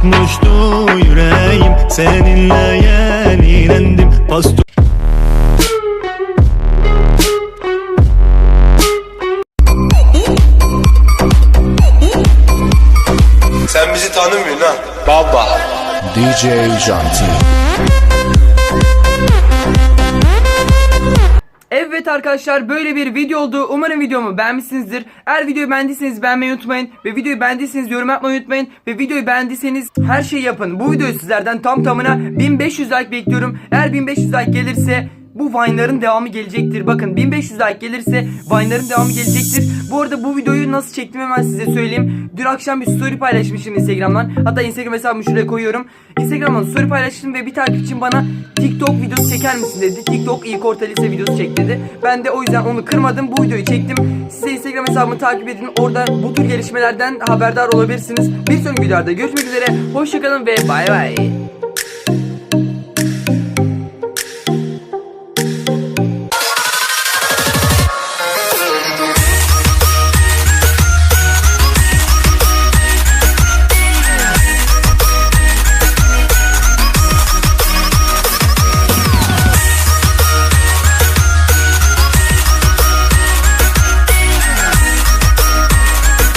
Tutmuştu yüreğim Seninle yenilendim. Pas tut- Sen bizi tanımıyorsun ha. Baba. DJ Janti arkadaşlar böyle bir video oldu. Umarım videomu beğenmişsinizdir. Eğer videoyu beğendiyseniz beğenmeyi unutmayın. Ve videoyu beğendiyseniz yorum yapmayı unutmayın. Ve videoyu beğendiyseniz her şeyi yapın. Bu videoyu sizlerden tam tamına 1500 like bekliyorum. Eğer 1500 like gelirse bu Vine'ların devamı gelecektir. Bakın 1500 like gelirse Vine'ların devamı gelecektir. Bu arada bu videoyu nasıl çektim hemen size söyleyeyim. Dün akşam bir story paylaşmışım Instagram'dan. Hatta Instagram hesabımı şuraya koyuyorum. Instagram'dan story paylaştım ve bir takipçim bana TikTok videosu çeker misin dedi. TikTok ilk orta lise videosu çek dedi. Ben de o yüzden onu kırmadım. Bu videoyu çektim. Size Instagram hesabımı takip edin. Orada bu tür gelişmelerden haberdar olabilirsiniz. Bir sonraki videoda görüşmek üzere. Hoşçakalın ve bay bay.